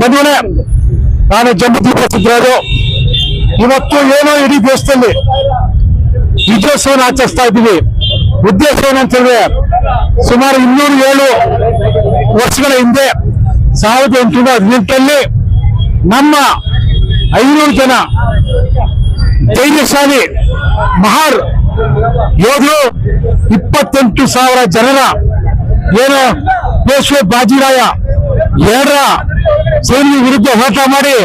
ಬಂಧುಗಳೇ ನಾನು ಜಂಬುದೀಪ ಸಿದ್ದರಾಜು ಇವತ್ತು ಏನೋ ಇಡೀ ದೇಶದಲ್ಲಿ ವಿಜಯೋತ್ಸವನ ಆಚರಿಸ್ತಾ ಇದ್ದೀವಿ. ಉದ್ದೇಶ ಏನಂತ ಹೇಳಿದ್ರೆ ಸುಮಾರು ಇನ್ನೂರು ಏಳು ವರ್ಷಗಳ ಹಿಂದೆ ಸಾವಿರದ ಎಂಟುನೂರ ಹದಿನೆಂಟರಲ್ಲಿ ನಮ್ಮ ಐನೂರು ಜನ ಧೈರ್ಯಶಾಲಿ ಮಹಾರ್ ಯೋಧರು ಇಪ್ಪತ್ತೆಂಟು ಸಾವಿರ ಜನರ ಏನು ಪೇಶ್ವೆ ಬಾಜಿರಾಯ ಎರಡರ ಸೈನ್ಯ ವಿರುದ್ಧ ಹೋರಾಟ ಮಾಡಿ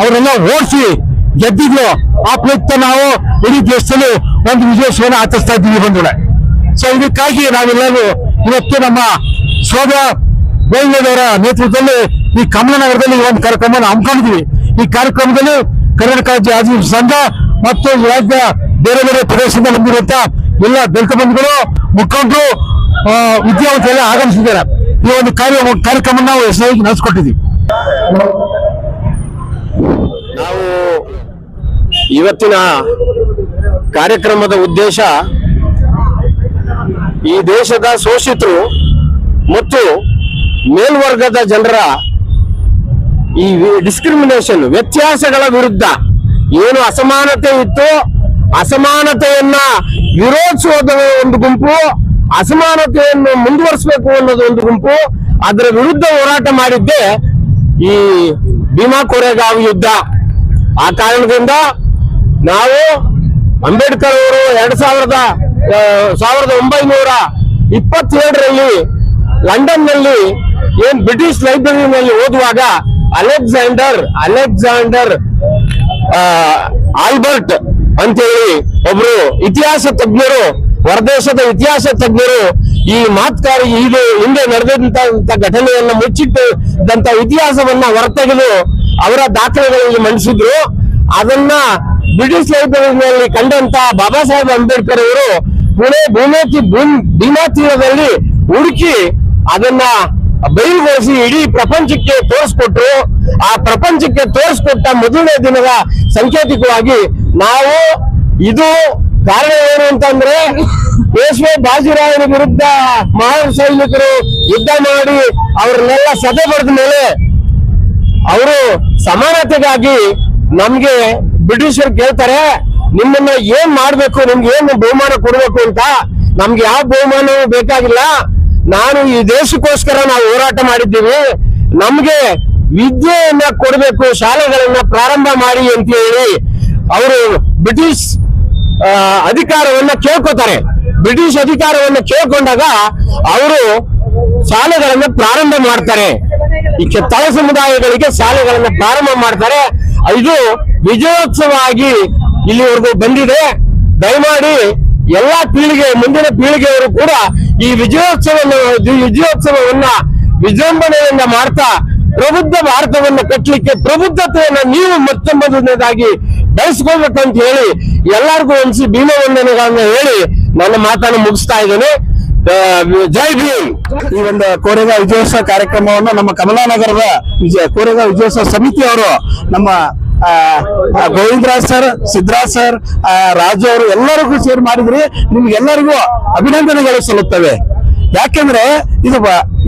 ಅವರೆಲ್ಲ ಓಡಿಸಿ ಗೆದ್ದಿದ್ರು ಆ ಪ್ರಯುಕ್ತ ನಾವು ಇಡೀ ದೇಶದಲ್ಲಿ ಒಂದು ವಿಜಯೋತ್ಸವನ ಆಚರಿಸ್ತಾ ಇದ್ದೀವಿ ಬಂಧುಗಳೇ. ಸೊ ಇದಕ್ಕಾಗಿ ನಾವೆಲ್ಲರೂ ಇವತ್ತು ನಮ್ಮ ಶೋಭ ಗೋವಿಂದವರ ನೇತೃತ್ವದಲ್ಲಿ ಈ ಕಮಲನಗರದಲ್ಲಿ ಒಂದು ಕಾರ್ಯಕ್ರಮವನ್ನು ಹಮ್ಮಿಕೊಂಡಿದ್ವಿ ಈ ಕಾರ್ಯಕ್ರಮದಲ್ಲಿ ಕರ್ನಾಟಕ ರಾಜ್ಯ ಸಂಘ ಮತ್ತು ರಾಜ್ಯ ಬೇರೆ ಬೇರೆ ಪ್ರದೇಶದಿಂದ ಬಂದಿರುವಂತಹ ಎಲ್ಲ ದಲಿತ ಬಂಧುಗಳು, ಮುಖಂಡರು ವಿದ್ಯಾವಂತರೆಲ್ಲ ಆಗಮಿಸಿದ್ದಾರೆ. ಈ ಒಂದು ಕಾರ್ಯ ಕಾರ್ಯಕ್ರಮ ನಾವು ಯಶಸ್ವಿಯಾಗಿ ನಡೆಸ್ಕೊಟ್ಟಿದ್ದೀವಿ. ನಾವು ಇವತ್ತಿನ ಕಾರ್ಯಕ್ರಮದ ಉದ್ದೇಶ ಈ ದೇಶದ ಶೋಷಿತರು ಮತ್ತು ಮೇಲ್ವರ್ಗದ ಜನರ ಈ ಡಿಸ್ಕ್ರಿಮಿನೇಷನ್ ವ್ಯತ್ಯಾಸಗಳ ವಿರುದ್ಧ ಏನು ಅಸಮಾನತೆ ಇತ್ತು ಅಸಮಾನತೆಯನ್ನ ವಿರೋಧಿಸುವ ಒಂದು ಗುಂಪು ಅಸಮಾನತೆಯನ್ನು ಮುಂದುವರಿಸಬೇಕು ಅನ್ನೋದು ಒಂದು ಗುಂಪು, ಅದರ ವಿರುದ್ಧ ಹೋರಾಟ ಮಾಡಿದ್ದೆ ಈ ಭೀಮಾ ಕೊರೆಗಾವ್ ಯುದ್ಧ. ಆ ಕಾರಣದಿಂದ ನಾವು ಅಂಬೇಡ್ಕರ್ ಅವರು ಎರಡ್ ಸಾವಿರದ ಸಾವಿರದ ಒಂಬೈನೂರ ಇಪ್ಪತ್ತೇಳರಲ್ಲಿ ಲಂಡನ್ನಲ್ಲಿ ಏನ್ ಬ್ರಿಟಿಷ್ ಲೈಬ್ರರಿನಲ್ಲಿ ಓದುವಾಗ ಅಲೆಕ್ಸಾಂಡರ್ ಅಲೆಕ್ಸಾಂಡರ್ ಆಲ್ಬರ್ಟ್ ಅಂತೇಳಿ ಒಬ್ರು ಇತಿಹಾಸ ತಜ್ಞರು ಹೊರದೇಶದ ಇತಿಹಾಸ ತಜ್ಞರು ಈ ಮಾತುಕಾರಿ ಇದು ಹಿಂದೆ ನಡೆದಂತ ಘಟನೆಯನ್ನ ಮುಚ್ಚಿಟ್ಟಂತ ಇತಿಹಾಸವನ್ನ ಹೊರತೆಗೆದು ಅವರ ದಾಖಲೆಗಳಲ್ಲಿ ಮಂಡಿಸಿದ್ರು. ಅದನ್ನ ಬ್ರಿಟಿಷ್ ಲೈಬ್ರರಿನಲ್ಲಿ ಕಂಡಂತ ಬಾಬಾ ಸಾಹೇಬ್ ಅಂಬೇಡ್ಕರ್ ಅವರು ಪುಣೆ ಭೂಮೇತಿ ಭೂಮ್ ತೀರದಲ್ಲಿ ಹುಡುಕಿ ಅದನ್ನ ಬಯಲುಗೊಳಿಸಿ ಇಡೀ ಪ್ರಪಂಚಕ್ಕೆ ತೋರಿಸ್ಕೊಟ್ರು. ಆ ಪ್ರಪಂಚಕ್ಕೆ ತೋರಿಸ್ಕೊಟ್ಟ ಮೊದಲನೇ ದಿನದ ಸಂಕೇತಿಕವಾಗಿ ನಾವು ಇದು ಕಾರಣ ಏನು ಅಂತಂದ್ರೆ ಪೇಶ್ವೆ ಬಾಜಿರಾಯನ ವಿರುದ್ಧ ಮಹಾನ್ ಸೈನಿಕರು ಯುದ್ಧ ಮಾಡಿ ಅವ್ರನ್ನೆಲ್ಲ ಸದೆ ಬರೆದ ಮೇಲೆ ಅವರು ಸಮಾನತೆಗಾಗಿ ನಮ್ಗೆ ಬ್ರಿಟಿಷರು ಕೇಳ್ತಾರೆ, ನಿಮ್ಮನ್ನ ಏನ್ ಮಾಡ್ಬೇಕು, ನಿಮ್ಗೆ ಏನ್ ಬಹುಮಾನ ಕೊಡ್ಬೇಕು ಅಂತ. ನಮ್ಗೆ ಯಾವ ಬಹುಮಾನವೂ ಬೇಕಾಗಿಲ್ಲ. ನಾನು ಈ ದೇಶಕ್ಕೋಸ್ಕರ ನಾವು ಹೋರಾಟ ಮಾಡಿದ್ದೀವಿ. ನಮ್ಗೆ ವಿದ್ಯೆಯನ್ನ ಕೊಡಬೇಕು, ಶಾಲೆಗಳನ್ನ ಪ್ರಾರಂಭ ಮಾಡಿ ಅಂತ ಹೇಳಿ ಅವರು ಬ್ರಿಟಿಷ್ ಅಧಿಕಾರವನ್ನ ಕೇಳ್ಕೊತಾರೆ. ಬ್ರಿಟಿಷ್ ಅಧಿಕಾರವನ್ನ ಕೇಳ್ಕೊಂಡಾಗ ಅವರು ಶಾಲೆಗಳನ್ನ ಪ್ರಾರಂಭ ಮಾಡ್ತಾರೆ. ಈ ತಳ ಸಮುದಾಯಗಳಿಗೆ ಶಾಲೆಗಳನ್ನ ಪ್ರಾರಂಭ ಮಾಡ್ತಾರೆ. ಇದು ವಿಜಯೋತ್ಸವ ಆಗಿ ಇಲ್ಲಿವರೆಗೂ ಬಂದಿದೆ. ದಯಮಾಡಿ ಎಲ್ಲಾ ಪೀಳಿಗೆ, ಮುಂದಿನ ಪೀಳಿಗೆಯವರು ಕೂಡ ಈ ವಿಜಯೋತ್ಸವ ವಿಜಯೋತ್ಸವವನ್ನ ವಿಜೃಂಭಣೆಯಿಂದ ಮಾಡ್ತಾ ಪ್ರಬುದ್ಧ ಭಾರತವನ್ನು ಕಟ್ಟಲಿಕ್ಕೆ ಪ್ರಬುದ್ಧತೆಯನ್ನ ನೀವು ಮತ್ತೊಂಬದನೇದಾಗಿ ಬೆಳೆಸ್ಕೊಳ್ಬೇಕು ಅಂತ ಹೇಳಿ ಎಲ್ಲರಿಗೂ ಒಂದ್ಸಿ ಭೀಮ ವಂದನೆಗಳನ್ನ ಹೇಳಿ ನನ್ನ ಮಾತನ್ನು ಮುಗಿಸ್ತಾ ಇದ್ದೇನೆ. ಜೈ ಭೀಮ್. ಈ ಒಂದು ಕೋರೆಗಾ ವಿಜಯೋತ್ಸವ ಕಾರ್ಯಕ್ರಮವನ್ನು ನಮ್ಮ ಕಮಲಾನಗರದ ವಿಜಯ ಕೋರೆಗಾಂವ್ ವಿಜಯೋತ್ಸವ ಸಮಿತಿಯವರು ನಮ್ಮ ಗೋವಿಂದರಾಜ್ ಸರ್ ಸಿದ್ದರಾಜ್ ಸರ್ ರಾಜು ಅವರು ಎಲ್ಲರಿಗೂ ಸೇರ್ ಮಾಡಿದ್ರಿ. ನಿಮ್ಗೆಲ್ಲರಿಗೂ ಅಭಿನಂದನೆಗಳು ಸಲ್ಲುತ್ತವೆ. ಯಾಕೆಂದ್ರೆ ಇದು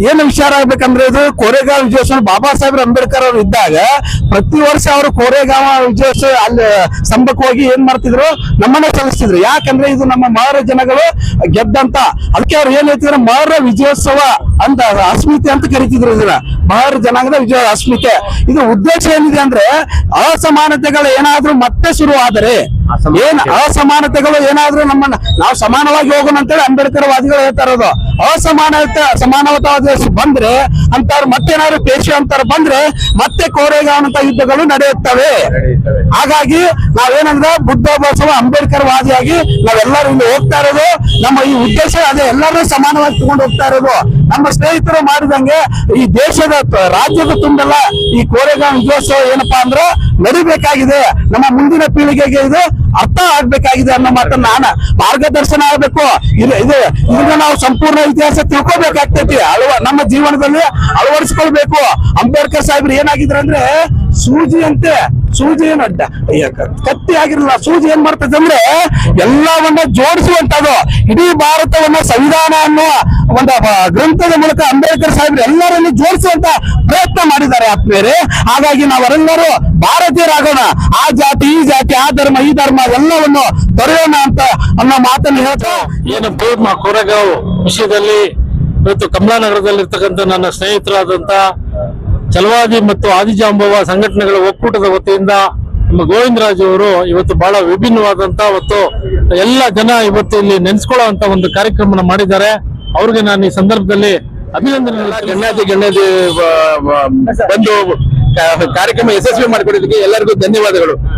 ಏನು ವಿಚಾರ ಆಗ್ಬೇಕಂದ್ರೆ ಇದು ಕೋರೆಗಾಂವ್ ವಿಜಯೋತ್ಸವ ಬಾಬಾ ಸಾಹೇಬ್ ಅಂಬೇಡ್ಕರ್ ಅವರು ಇದ್ದಾಗ ಪ್ರತಿ ವರ್ಷ ಅವರು ಕೋರೆಗಾಂವ ವಿಜಯೋತ್ಸವ ಅಲ್ಲಿ ಸ್ತಂಭಕ್ಕೆ ಹೋಗಿ ಏನ್ ಮಾಡ್ತಿದ್ರು? ನಮ್ಮನ್ನ ಸಲ್ಲಿಸ್ತಿದ್ರು. ಯಾಕಂದ್ರೆ ಇದು ನಮ್ಮ ಮಹರ ಜನಗಳು ಗೆದ್ದಂತ. ಅದಕ್ಕೆ ಅವ್ರು ಏನ್ ಹೇಳ್ತಿದ್ರು? ಮಹರ ವಿಜಯೋತ್ಸವ ಅಂತ ಅಸ್ಮಿತೆ ಅಂತ ಕರಿತಿದ್ರು ಇದನ್ನ. ಮಹರ ಜನಾಂಗದ ವಿಜಯ ಅಸ್ಮಿತೆ. ಇದು ಉದ್ದೇಶ ಏನಿದೆ ಅಂದ್ರೆ ಅಸಮಾನತೆಗಳು ಏನಾದ್ರೂ ಮತ್ತೆ ಶುರು ಆದರೆ ಏನ್ ಅಸಮಾನತೆಗಳು ಏನಾದ್ರೂ ನಮ್ಮನ್ನ ನಾವು ಸಮಾನವಾಗಿ ಹೋಗೋಣ ಅಂತೇಳಿ ಅಂಬೇಡ್ಕರ್ ವಾದಿಗಳು ಹೇಳ್ತಾ ಇರೋದು. ಅಸಮಾನತೆ ಸಮಾನತಾವಾದ ಬಂದ್ರೆ ಅಂತವ್ರು ಮತ್ತೇನಾದ್ರು ಪೇಶಿ ಅಂತಾರ ಬಂದ್ರೆ ಮತ್ತೆ ಕೋರೆಗಾಂವ್ ಅಂತ ಯುದ್ಧಗಳು ನಡೆಯುತ್ತವೆ. ಹಾಗಾಗಿ ನಾವೇನಂದ್ರೆ ಬುದ್ಧ ಬಸವ ಅಂಬೇಡ್ಕರ್ ವಾದಿಯಾಗಿ ನಾವೆಲ್ಲರೂ ಇಲ್ಲಿ ಹೋಗ್ತಾ ಇರೋದು. ನಮ್ಮ ಈ ಉದ್ದೇಶ ಅದೇ ಎಲ್ಲರೂ ಸಮಾನವಾಗಿ ತಗೊಂಡು ಹೋಗ್ತಾ ಇರೋದು. ನಮ್ಮ ಸ್ನೇಹಿತರು ಮಾಡಿದಂಗೆ ಈ ದೇಶದ ರಾಜ್ಯದ ತುಂಬೆಲ್ಲ ಈ ಕೋರೆಗಾಂವ್ ವಿಜಯೋತ್ಸವ ಏನಪ್ಪಾ ಅಂದ್ರೆ ನಡಿಬೇಕಾಗಿದೆ. ನಮ್ಮ ಮುಂದಿನ ಪೀಳಿಗೆಗೆ ಇದು ಅರ್ಥ ಆಗ್ಬೇಕಾಗಿದೆ ಅನ್ನೋ ಮಾತನ್ನ ನಾನು ಮಾರ್ಗದರ್ಶನ ಆಗ್ಬೇಕು. ಇದು ಇದು, ಇದನ್ನ ನಾವು ಸಂಪೂರ್ಣ ಇತಿಹಾಸ ತಿಳ್ಕೊಬೇಕಾಗ್ತೈತಿ. ಅಳವ, ನಮ್ಮ ಜೀವನದಲ್ಲಿ ಅಳವಡಿಸ್ಕೊಳ್ಬೇಕು. ಅಂಬೇಡ್ಕರ್ ಸಾಹೇಬ್ರು ಏನಾಗಿದ್ರು ಅಂದ್ರೆ ಸೂಜಿ ಏನು ಅಡ್ಡ? ಕತ್ತಿ ಆಗಿರಲ್ಲ, ಸೂಜಿ ಏನ್ ಮಾಡ್ತದೆ ಅಂದ್ರೆ ಎಲ್ಲವನ್ನ ಜೋಡಿಸುವಂತದ್ದು ಇಡೀ ಭಾರತವನ್ನ ಸಂವಿಧಾನ ಅನ್ನುವ ಒಂದು ಗ್ರಂಥದ ಮೂಲಕ ಅಂಬೇಡ್ಕರ್ ಸಾಹೇಬ್ರು ಎಲ್ಲರನ್ನು ಜೋಡಿಸುವಂತ ಪ್ರಯತ್ನ ಮಾಡಿದ್ದಾರೆ ಆತ್ಮೀಯರೇ. ಹಾಗಾಗಿ ನಾವೆಲ್ಲರೂ ಭಾರತೀಯರಾಗೋಣ. ಆ ಜಾತಿ, ಈ ಜಾತಿ, ಆ ಧರ್ಮ, ಈ ಧರ್ಮ ಎಲ್ಲವನ್ನು ತೊರೆಯೋಣ ಅಂತ ಅನ್ನೋ ಮಾತನ್ನು ಹೇಳ್ತಾ ಏನು ಕೊರೆಗಾಂವ್ ವಿಷಯದಲ್ಲಿ ಇವತ್ತು ಕಮಲಾನಗರದಲ್ಲಿರ್ತಕ್ಕಂಥ ನನ್ನ ಸ್ನೇಹಿತರಾದಂತ ಛಲವಾದಿ ಮತ್ತು ಆದಿಜಾಂಬವ ಸಂಘಟನೆಗಳ ಒಕ್ಕೂಟದ ವತಿಯಿಂದ ನಮ್ಮ ಗೋವಿಂದರಾಜ್ ಅವರು ಇವತ್ತು ಬಹಳ ವಿಭಿನ್ನವಾದಂತ ಮತ್ತು ಎಲ್ಲ ಜನ ಇವತ್ತು ಇಲ್ಲಿ ನೆನೆಸ್ಕೊಳ್ಳುವಂತ ಒಂದು ಕಾರ್ಯಕ್ರಮನ ಮಾಡಿದ್ದಾರೆ. ಅವ್ರಿಗೆ ನಾನು ಈ ಸಂದರ್ಭದಲ್ಲಿ ಅಭಿನಂದನೆ ಗಣ್ಯಾತಿ ಗಣ್ಯಾತಿ ಬಂದು ಕಾರ್ಯಕ್ರಮ ಯಶಸ್ವಿ ಮಾಡಿಕೊಡೋದಕ್ಕೆ ಎಲ್ಲರಿಗೂ ಧನ್ಯವಾದಗಳು.